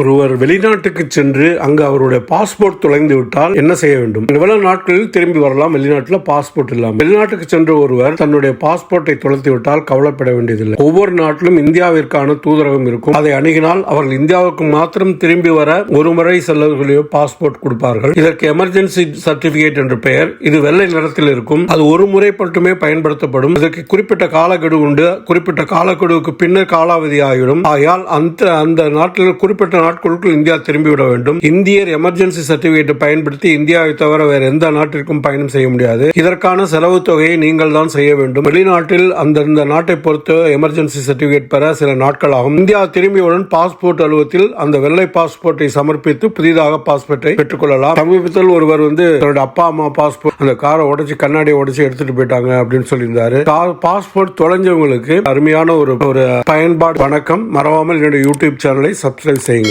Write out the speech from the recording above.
ஒருவர் வெளிநாட்டுக்கு சென்று அங்கு அவருடைய பாஸ்போர்ட் தொலைந்து விட்டால் என்ன செய்ய வேண்டும்? எவ்வளவு நாட்களில் திரும்பி வரலாம். வெளிநாட்டில் பாஸ்போர்ட் இல்லாமல். வெளிநாட்டுக்கு சென்ற ஒருவர் தன்னுடைய பாஸ்போர்ட்டை தொலைத்து விட்டால் கவலைப்பட வேண்டியதில்லை. ஒவ்வொரு நாட்டிலும் இந்தியாவிற்கான தூதரகம் இருக்கும். அதை அணுகினால் அவர்கள் இந்தியாவுக்கு மாத்திரம் திரும்பி வர ஒரு முறை செல்லவர்களையோ பாஸ்போர்ட் கொடுப்பார்கள். இதற்கு எமர்ஜென்சி சர்டிபிகேட் என்ற பெயர். இது வெள்ளை நிறத்தில் இருக்கும். அது ஒரு முறை மட்டுமே பயன்படுத்தப்படும். இதற்கு குறிப்பிட்ட காலக்கெடு உண்டு. குறிப்பிட்ட காலக்கெடுவுக்கு பின்னர் காலாவதி ஆகிடும் ஆகையால் அந்த அந்த நாட்டில் குறிப்பிட்ட நாட்களுக்குள் இந்தியா திரும்பிவிட வேண்டும். இந்தியர் எமர்ஜென்சி சர்டிபிகேட் பயன்படுத்தி இந்தியாவை தவிர வேறு எந்த நாட்டிற்கும் பயணம் செய்ய முடியாது. இதற்கான செலவு தொகையை நீங்கள் தான் செய்ய வேண்டும். வெளிநாட்டில் அந்தந்த நாட்டை பொறுத்து எமர்ஜென்சி சர்டிபிகேட் பெற சில நாட்கள் ஆகும் இந்தியா திரும்பியவுடன் பாஸ்போர்ட் அலுவலகத்தில் அந்த வெள்ளை பாஸ்போர்ட்டை சமர்ப்பித்து புதிதாக பாஸ்போர்ட்டை பெற்றுக்கொள்ளலாம். சமீபத்தில் ஒருவர் வந்து தன்னுடைய அப்பா அம்மா பாஸ்போர்ட் அந்த காரை உடைச்சு கண்ணாடியை உடைச்சு எடுத்துட்டு போயிட்டாங்க அப்படின்னு சொல்லியிருந்தாரு. பாஸ்போர்ட் தொலைஞ்சவங்களுக்கு அருமையான ஒரு ஒரு பயன்பாடு வணக்கம். மறவாமல் என்னுடைய யூடியூப் சேனலை சப்ஸ்கிரைப் செய்யுங்க.